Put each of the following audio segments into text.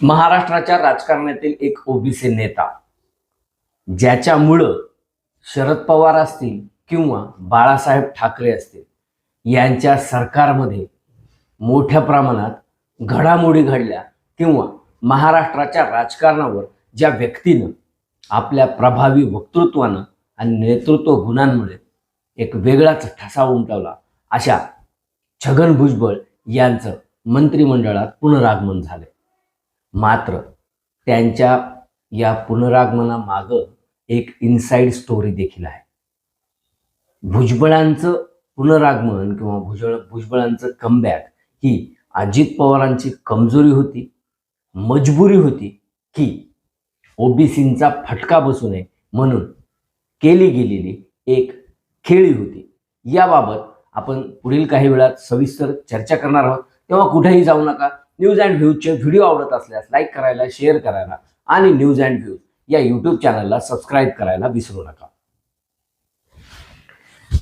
महाराष्ट्राच्या राजकारणातील एक ओबीसी नेता ज्याच्यामुळं शरद पवार असतील किंवा बाळासाहेब ठाकरे असतील यांच्या सरकारमध्ये मोठ्या प्रमाणात घडामोडी घडल्या किंवा महाराष्ट्राच्या राजकारणावर ज्या व्यक्तीनं आपल्या प्रभावी वक्तृत्वानं आणि नेतृत्व गुणांमुळे एक वेगळाच ठसा उमटवला अशा छगन भुजबळ यांचं मंत्रिमंडळात पुनरागमन झाले मात्र त्यांच्या या पुनरागमनामागं एक इनसाइड स्टोरी देखील आहे. भुजबळांचं पुनरागमन किंवा भुजबळ भुजबळांचं कमबॅक ही अजित पवारांची कमजोरी होती मजबुरी होती की ओबीसींचा फटका बसू नये म्हणून केली गेलेली एक खेळी होती. याबाबत आपण पुढील काही वेळात सविस्तर चर्चा करणार आहोत. तेव्हा कुठेही जाऊ नका. न्यूज अँड व्ह्यूजचे व्हिडिओ आवडत असल्यास लाईक करायला शेअर करायला आणि न्यूज अँड व्ह्यूज या यूट्यूब चॅनलला सबस्क्राईब करायला विसरू नका.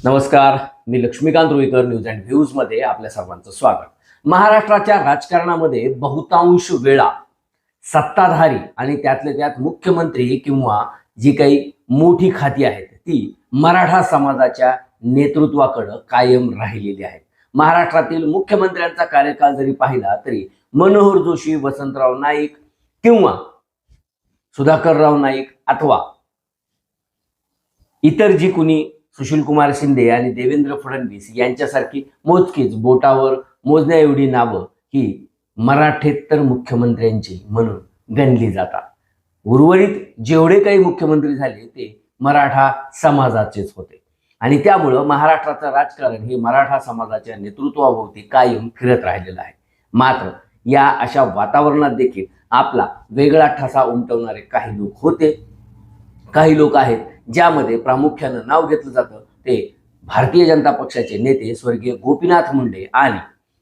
नमस्कार मी लक्ष्मीकांत रुईकर न्यूज अँड व्ह्यूजमध्ये आपल्या सर्वांचं स्वागत. महाराष्ट्राच्या राजकारणामध्ये बहुतांश वेळा सत्ताधारी आणि त्यातले त्यात मुख्यमंत्री किंवा जी काही मोठी खाती आहेत ती मराठा समाजाच्या नेतृत्वाकडं कायम राहिलेली आहेत. महाराष्ट्रातील मुख्यमंत्र्यांचा कार्यकाळ जरी पाहिला तरी मनोहर जोशी वसंतराव नाईक किंवा सुधाकरराव नाईक अथवा इतर जी कुणी सुशीलकुमार शिंदे आणि देवेंद्र फडणवीस यांच्यासारखी मोजकीच बोटावर मोजण्या एवढी नावं ही मराठेतर मुख्यमंत्र्यांची म्हणून गणली जातात. उर्वरित जेवढे काही मुख्यमंत्री झाले ते मराठा समाजाचेच होते. आणि त्यामुळं महाराष्ट्राचं राजकारण हे मराठा समाजाच्या नेतृत्वाभोवती कायम फिरत राहिलेलं आहे. मात्र या अशा वातावरणात देखील आपला वेगळा ठसा उमटवणारे काही लोक होते. काही लोक आहेत ज्यामध्ये प्रामुख्यानं नाव घेतलं जातं. ते भारतीय जनता पक्षाचे नेते स्वर्गीय गोपीनाथ मुंडे आणि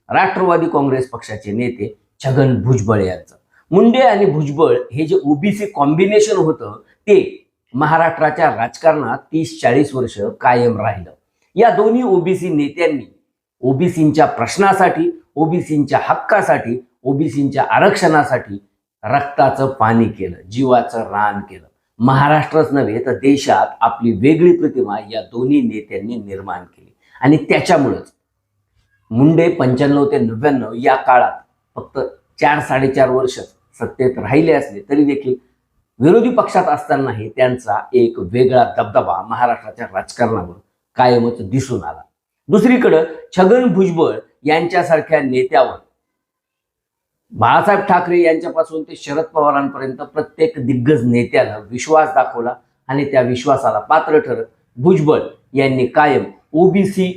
राष्ट्रवादी काँग्रेस पक्षाचे नेते छगन भुजबळ यांचं. मुंडे आणि भुजबळ हे जे ओबीसी कॉम्बिनेशन होतं ते महाराष्ट्राच्या राजकारणात तीस चाळीस वर्ष कायम राहिलं. या दोन्ही ओबीसी नेत्यांनी ओबीसींच्या प्रश्नासाठी ओबीसींच्या हक्कासाठी ओबीसींच्या आरक्षणासाठी रक्ताचं पाणी केलं जीवाचं रान केलं. महाराष्ट्रच नव्हे तर देशात आपली वेगळी प्रतिमा या दोन्ही नेत्यांनी निर्माण केली. आणि त्याच्यामुळंच मुंडे पंच्याण्णव ते नव्याण्णव या काळात फक्त चार साडेचार वर्ष सत्तेत राहिले असले तरी देखील विरोधी पक्षात असतानाही त्यांचा एक वेगळा दबदबा महाराष्ट्राच्या राजकारणावर कायमच दिसून आला. दुसरीकडं छगन भुजबळ यांच्यासारख्या नेत्यावर बाळासाहेब ठाकरे यांच्यापासून ते शरद पवारांपर्यंत प्रत्येक दिग्गज नेत्यानं विश्वास दाखवला आणि त्या विश्वासाला पात्र ठरत भुजबळ यांनी कायम ओबीसी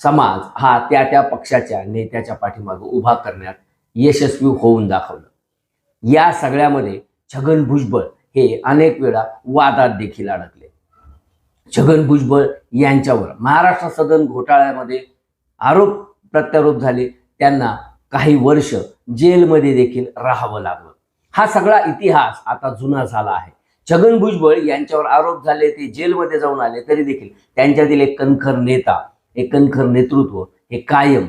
समाज हा त्या त्या पक्षाच्या नेत्याच्या पाठीमागे उभा करण्यात यशस्वी होऊन दाखवलं. या सगळ्यामध्ये छगन भुजबळ हे अनेक वेळा वादात देखील अडकले. छगन भुजबळ यांच्यावर महाराष्ट्र सदन घोटाळ्यामध्ये आरोप प्रत्यारोप झाले. त्यांना काही वर्ष जेलमध्ये देखील राहावं लागलं. हा सगळा इतिहास आता जुना झाला आहे. छगन भुजबळ यांच्यावर आरोप झाले ते जेलमध्ये जाऊन आले तरी देखील त्यांच्यातील एक कणखर नेता एक कणखर नेतृत्व हे कायम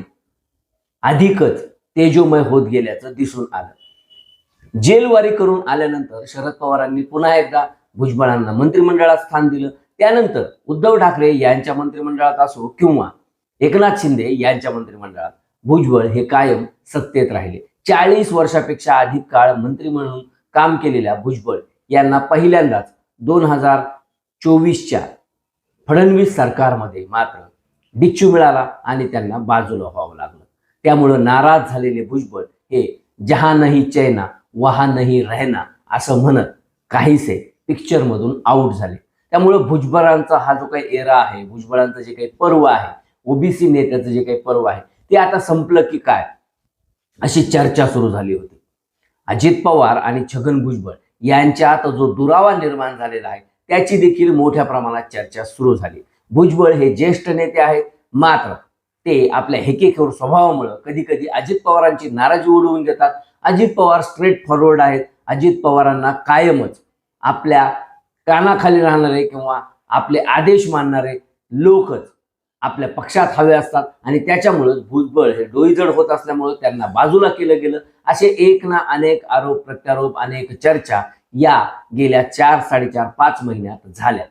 अधिकच तेजोमय होत गेल्याचं दिसून आलं. जेलवारी करून आल्यानंतर शरद पवारांनी पुन्हा एकदा भुजबळांना मंत्रिमंडळात स्थान दिलं. त्यानंतर उद्धव ठाकरे यांच्या मंत्रिमंडळात असो किंवा एकनाथ शिंदे यांच्या मंत्रिमंडळात भुजबळ हे कायम सत्तेत राहिले. चाळीस वर्षापेक्षा अधिक काळ मंत्री म्हणून काम केलेल्या भुजबळ यांना पहिल्यांदाच दोन हजार चोवीसच्या फडणवीस सरकारमध्ये मात्र डिच्चू मिळाला आणि त्यांना बाजूला व्हावं लागलं. त्यामुळं नाराज झालेले भुजबळ हे जहा नाही चैना वहा नाही रहना असं म्हणत काहीसे पिक्चरमधून आऊट झाले. त्यामुळं भुजबळांचा हा जो काही एरा आहे भुजबळांचं जे काही पर्व आहे ओबीसी नेत्याचं जे काही पर्व आहे ते आता संपलं की काय? अशी चर्चा सुरू झाली होती. अजित पवार आणि छगन भुजबळ यांच्यात जो दुरावा निर्माण झालेला आहे त्याची देखील मोठ्या प्रमाणात चर्चा सुरू झाली. भुजबळ हे ज्येष्ठ नेते आहेत मात्र ते आपल्या हेकेखोर स्वभावामुळं कधी कधी अजित पवारांची नाराजी उडवून घेतात. अजित पवार स्ट्रेट फॉरवर्ड आहेत. अजित पवारांना कायमच आपल्या कानाखाली राहणारे किंवा आपले आदेश मानणारे लोकच आपल्या पक्षात हवे असतात आणि त्याच्यामुळं भुजबळ हे डोईजड होत असल्यामुळं त्यांना बाजूला केलं गेलं. असे एक ना अनेक आरोप प्रत्यारोप अनेक चर्चा या गेल्या चार साडेचार पाच महिन्यात झाल्या.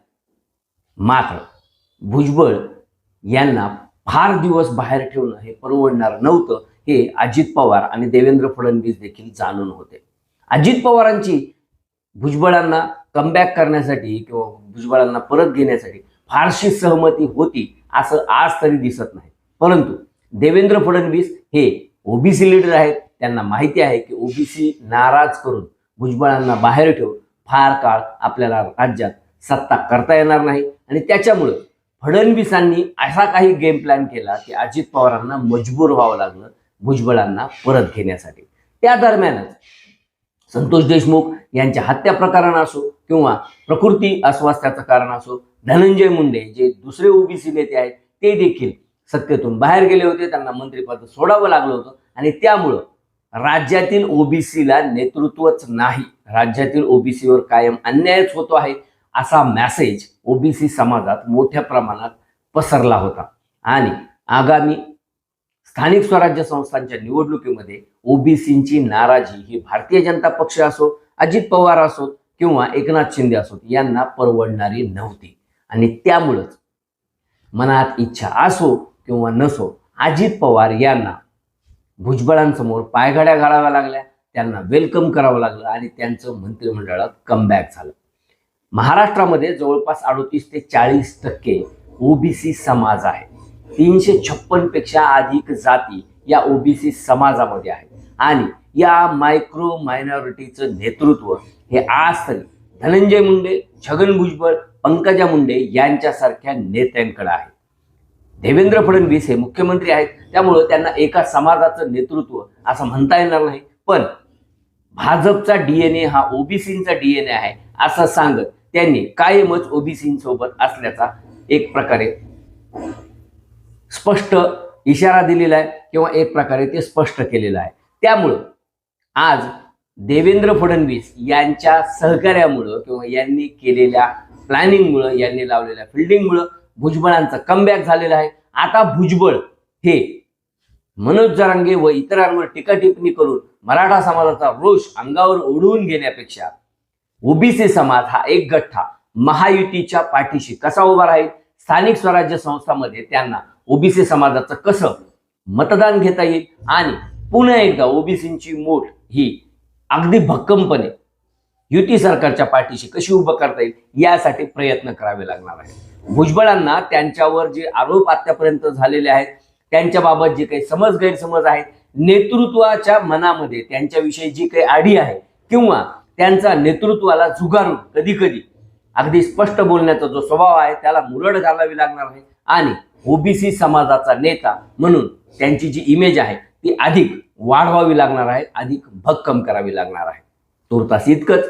मात्र भुजबळ यांना फार दिवस बाहेर ठेवणं हे परवडणार नव्हतं हे अजित पवार आणि देवेंद्र फडणवीस देखील जाणून होते. अजित पवारांची भुजबळांना कमबॅक करण्यासाठी किंवा भुजबळांना परत घेण्यासाठी फारशी सहमती होती. असं आज तरी दिसत नाही. परंतु देवेंद्र फडणवीस हे ओबीसी लीडर आहेत. त्यांना माहिती आहे की ओबीसी नाराज करून भुजबळांना बाहेर ठेवून फार काळ आपल्याला राज्यात सत्ता करता येणार नाही. आणि त्याच्यामुळं फडणवीसांनी असा काही गेम प्लॅन केला की अजित पवारांना मजबूर व्हावं लागलं भुजबळांना परत घेण्यासाठी. त्या दरम्यानच संतोष देशमुख यांच्या हत्या प्रकरण असो किंवा प्रकृती अस्वास्थ्याचं कारण असो धनंजय मुंडे जे दुसरे ओबीसी नेते आहेत ते देखील सत्तेतून बाहेर गेले होते. त्यांना मंत्रिपद सोडावं लागलं होतं. आणि त्यामुळं राज्यातील ओबीसीला नेतृत्वच नाही. राज्यातील ओबीसीवर कायम अन्यायच होतो आहे असा मॅसेज ओबीसी समाजात मोठ्या प्रमाणात पसरला होता. आणि आगामी स्थानिक स्वराज्य संस्थांच्या निवडणुकीमध्ये ओबीसींची नाराजी ही भारतीय जनता पक्ष असो अजित पवार असोत किंवा एकनाथ शिंदे असोत यांना परवडणारी नव्हती. आणि त्यामुळंच मनात इच्छा असो किंवा नसो अजित पवार यांना भुजबळांसमोर पायघड्या घालाव्या लागल्या. त्यांना वेलकम करावं लागलं आणि त्यांचं मंत्रिमंडळात कमबॅक झालं. महाराष्ट्रामध्ये जवळपास अडोतीस ते चाळीस टक्के ओबीसी समाज आहे. तीनशे छप्पनपेक्षा अधिक जाती या ओबीसी समाजामध्ये आहेत आणि या मायक्रो मायनॉरिटीचं नेतृत्व हे आज तरी धनंजय मुंडे छगन भुजबळ पंकजा मुंडे यांच्यासारख्या नेत्यांकडे आहे देवेंद्र फडणवीस हे मुख्यमंत्री आहेत. त्यामुळं त्यांना एका समाजाचं नेतृत्व असं म्हणता येणार नाही. पण भाजपचा डीएनए हा ओबीसींचा डीएनए आहे असं सांगत त्यांनी कायमच ओबीसींसोबत असल्याचा एक प्रकारे स्पष्ट इशारा दिलेला आहे किंवा एक प्रकारे ते स्पष्ट केलेलं आहे. त्यामुळं आज देवेंद्र फडणवीस यांच्या सहकार्यामुळं किंवा यांनी केलेल्या प्लॅनिंगमुळं यांनी लावलेल्या फिल्डिंगमुळं भुजबळांचं कमबॅक झालेलं आहे. आता भुजबळ हे मनोज जरांगे व इतरांवर टीका टिप्पणी करून मराठा समाजाचा रोष अंगावर ओढवून घेण्यापेक्षा ओबीसी समाज हा एक गठ्ठा महायुतीच्या पाठीशी कसा उभा राहील? स्थानिक स्वराज्य संस्थामध्ये त्यांना ओबीसी समाजाचं कसं मतदान घेता येईल? आणि पुन्हा एकदा ओबीसींची मोठ ही अगदी भक्कमपणे युती सरकारच्या पाठीशी कशी उभं करता येईल यासाठी प्रयत्न करावे लागणार आहे भुजबळांना त्यांच्यावर जे आरोप आतापर्यंत झालेले आहेत त्यांच्याबाबत जे काही समज गैरसमज आहेत नेतृत्वाच्या मनामध्ये त्यांच्याविषयी जी काही आढी आहे किंवा त्यांचा नेतृत्वाला झुगारून कधी कधी अगदी स्पष्ट बोलण्याचा जो स्वभाव आहे त्याला मुरड घालावी लागणार आहे. आणि ओबीसी समाजाचा नेता म्हणून त्यांची जी इमेज आहे ती अधिक वाढवावी लागणार आहे अधिक भक्कम करावी लागणार आहे. तुर्तास इतकंच.